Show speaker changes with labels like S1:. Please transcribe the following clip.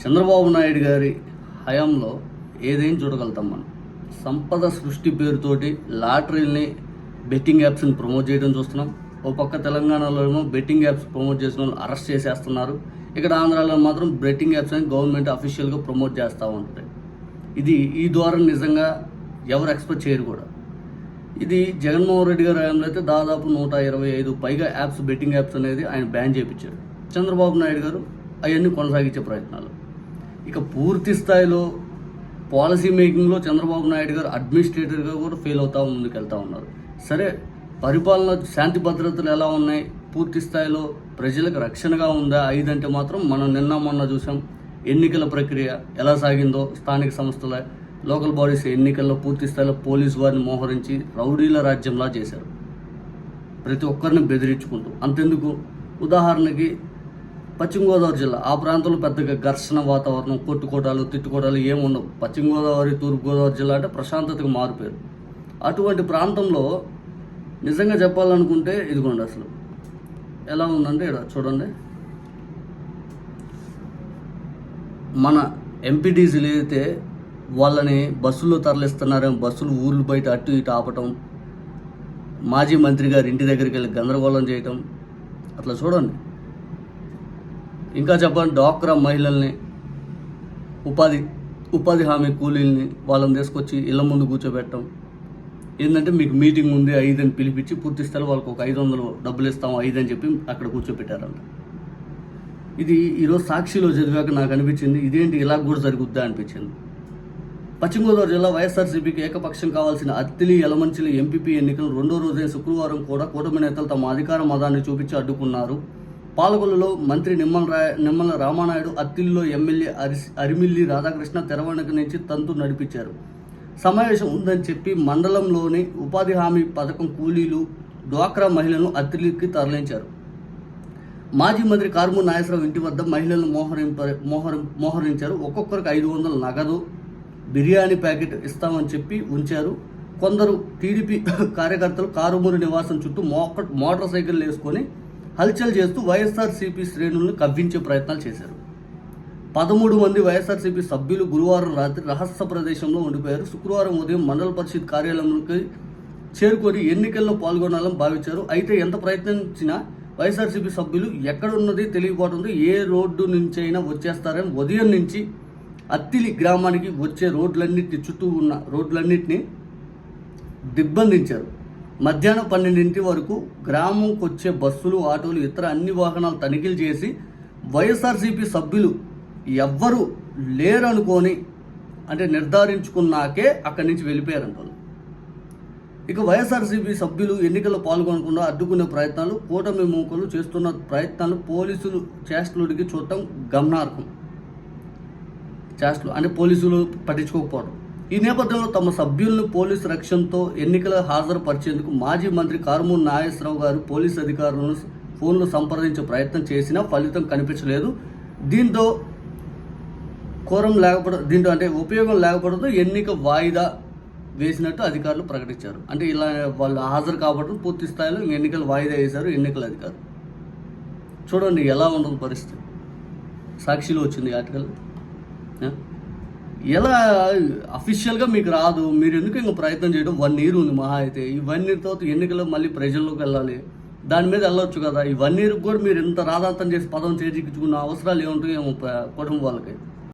S1: చంద్రబాబు నాయుడు గారి హయాంలో ఏదేం చూడగలుగుతాం మనం? సంపద సృష్టి పేరుతోటి లాటరీల్ని బెట్టింగ్ యాప్స్ని ప్రమోట్ చేయడం చూస్తున్నాం. ఓ పక్క తెలంగాణలో ఏమో బెట్టింగ్ యాప్స్ ప్రమోట్ చేసిన వాళ్ళు అరెస్ట్ చేసేస్తున్నారు. ఇక్కడ ఆంధ్రాలో మాత్రం బెట్టింగ్ యాప్స్ అని గవర్నమెంట్ అఫీషియల్గా ప్రమోట్ చేస్తూ ఉంటుంది. ఇది ఈ ద్వారా నిజంగా ఎవరు ఎక్స్పెక్ట్ చేయరు కూడా. ఇది జగన్మోహన్ రెడ్డి గారి హయాంలో అయితే దాదాపు నూట ఇరవై ఐదు పైగా యాప్స్ బెట్టింగ్ యాప్స్ అనేది ఆయన బ్యాన్ చేయించారు చంద్రబాబు నాయుడు గారు అవన్నీ కొనసాగించే ప్రయత్నాలు. ఇక పూర్తి స్థాయిలో పాలసీ మేకింగ్లో చంద్రబాబు నాయుడు గారు అడ్మినిస్ట్రేటర్గా కూడా ఫెయిల్ అవుతా ముందుకెళ్తా ఉన్నారు. సరే పరిపాలన శాంతి భద్రతలు ఎలా ఉన్నాయి? పూర్తి స్థాయిలో ప్రజలకు రక్షణగా ఉందా? ఐదంటే మాత్రం మనం నిన్న మొన్న చూసాం. ఎన్నికల ప్రక్రియ ఎలా సాగిందో స్థానిక సంస్థల లోకల్ బాడీస్ ఎన్నికల్లో పూర్తి స్థాయిలో పోలీసు వారిని మోహరించి రౌడీల రాజ్యంలా చేశారు. ప్రతి ఒక్కరిని బెదిరించుకుంటూ. అంతెందుకు? ఉదాహరణకి పశ్చిమ గోదావరి జిల్లా. ఆ ప్రాంతంలో పెద్దగా ఘర్షణ వాతావరణం కొట్టుకోటాలు తిట్టుకోటాలు ఏముండవు పశ్చిమ గోదావరి తూర్పు గోదావరి జిల్లా అంటే ప్రశాంతతకు మారిపోయారు అటువంటి ప్రాంతంలో నిజంగా చెప్పాలనుకుంటే ఇదిగోండి అసలు. ఎలా ఉందంటే ఇక్కడ చూడండి. మన ఎంపీటీసీలు అయితే వాళ్ళని బస్సుల్లో తరలిస్తున్నారేమో బస్సులు ఊర్లు బయట అటు ఇటు ఆపటం మాజీ మంత్రి గారి ఇంటి దగ్గరికి వెళ్ళి గందరగోళం చేయటం అట్లా చూడండి. ఇంకా చెప్పండి డాక్రా మహిళల్ని ఉపాధి ఉపాధి హామీ కూలీల్ని వాళ్ళని తీసుకొచ్చి ఇళ్ళ ముందు కూర్చోబెట్టడం. ఏంటంటే మీకు మీటింగ్ ఉంది ఐదు అని పిలిపించి పూర్తి స్థాయిలో వాళ్ళకి ఒక ఐదు వందలు డబ్బులు ఇస్తాం ఐదు అని చెప్పి అక్కడ కూర్చోబెట్టారంట. ఇది ఈరోజు సాక్షిలో చదివాక నాకు అనిపించింది ఇదేంటి ఇలా కూడా జరుగుద్దా అనిపించింది. పశ్చిమ గోదావరి జిల్లా వైఎస్ఆర్సీపీకి ఏకపక్షం కావాల్సిన అత్తిలి యలమంచిలి ఎంపీపీ ఎన్నికలు రెండో రోజైన శుక్రవారం కూడా కూటమి నేతలు తమ అధికార మదాన్ని చూపించి అడ్డుకున్నారు. పాలకొల్లులో మంత్రి నిమ్మల రా నిమ్మల రామానాయుడు అత్తిలిలో ఎమ్మెల్యే అరి అరిమిల్లి రాధాకృష్ణ తెరవణక నుంచి తంతు నడిపించారు. సమావేశం ఉందని చెప్పి మండలంలోని ఉపాధి హామీ పథకం కూలీలు డ్వాక్రా మహిళలను అత్తిలికి తరలించారు. మాజీ మంత్రి కార్ము నాగేశ్వరరావు ఇంటి వద్ద మహిళలను మోహరింప మోహరి మోహరించారు. ఒక్కొక్కరికి ఐదు వందల నగదు బిర్యానీ ప్యాకెట్ ఇస్తామని చెప్పి ఉంచారు. కొందరు టీడీపీ కార్యకర్తలు కారుమూరి నివాసం చుట్టూ మోక మోటార్ సైకిల్ వేసుకొని హల్చల్ చేస్తూ వైఎస్ఆర్సీపీ శ్రేణులను కవ్వించే ప్రయత్నాలు చేశారు. పదమూడు మంది వైఎస్ఆర్సీపీ సభ్యులు గురువారం రాత్రి రహస్య ప్రదేశంలో ఉండిపోయారు. శుక్రవారం ఉదయం మండల పరిషత్ కార్యాలయంలోకి చేరుకొని ఎన్నికల్లో పాల్గొనాలని భావించారు. అయితే ఎంత ప్రయత్నించినా వైఎస్ఆర్సీపీ సభ్యులు ఎక్కడున్నది తెలియకపోవడంతో ఏ రోడ్డు నుంచి అయినా వచ్చేస్తారని ఉదయం నుంచి అత్తిలి గ్రామానికి వచ్చే రోడ్లన్నింటి చుట్టూ ఉన్న రోడ్లన్నింటినీ దిగ్బంధించారు మధ్యాహ్నం పన్నెండింటి వరకు గ్రామంకి వచ్చే బస్సులు ఆటోలు ఇతర అన్ని వాహనాలు తనిఖీలు చేసి వైఎస్ఆర్సీపీ సభ్యులు ఎవ్వరు లేరనుకొని అంటే నిర్ధారించుకున్నాకే అక్కడి నుంచి వెళ్ళిపోయారంట వాళ్ళు. ఇక వైఎస్ఆర్సీపీ సభ్యులు ఎన్నికల్లో పాల్గొనకుండా అడ్డుకునే ప్రయత్నాలు కూటమి మూకలు చేస్తున్న ప్రయత్నాలు పోలీసులు చేష్టలుడికి చూడటం గమనార్హం చేష్టలు అంటే పోలీసులు పట్టించుకోకపోవడం ఈ నేపథ్యంలో తమ సభ్యులను పోలీసు రక్షణతో ఎన్నికల హాజరుపరిచేందుకు మాజీ మంత్రి కారుమూరి నాగేశ్వరరావు గారు పోలీసు అధికారులను ఫోన్లో సంప్రదించే ప్రయత్నం చేసినా ఫలితం కనిపించలేదు. దీంతో కోరం లేకపోవడం దీంతో అంటే ఉపయోగం లేకపోవడంతో ఎన్నిక వాయిదా వేసినట్టు అధికారులు ప్రకటించారు. అంటే ఇలా వాళ్ళు హాజరు కావడం పూర్తి స్థాయిలో ఎన్నికలు వాయిదా వేశారు ఎన్నికల అధికారులు. చూడండి ఎలా ఉండదు పరిస్థితి. సాక్షిలో వచ్చింది ఈ ఆర్టికల్. ఎలా అఫీషియల్గా మీకు రాదు? మీరు ఎందుకు ఇంకా ప్రయత్నం చేయడం? వన్ ఇయర్ ఉంది మహా అయితే. ఈ వన్ ఇయర్ తర్వాత ఎన్నికల్లో మళ్ళీ ప్రజల్లోకి వెళ్ళాలి. దాని మీద వెళ్ళొచ్చు కదా. ఈ వన్ ఇయర్కి కూడా మీరు ఇంత రాధాంతం చేసి పదం చేజిక్కించుకున్న అవసరాలు ఏముంటాయి ఏమో కుటుంబ వాళ్ళకి.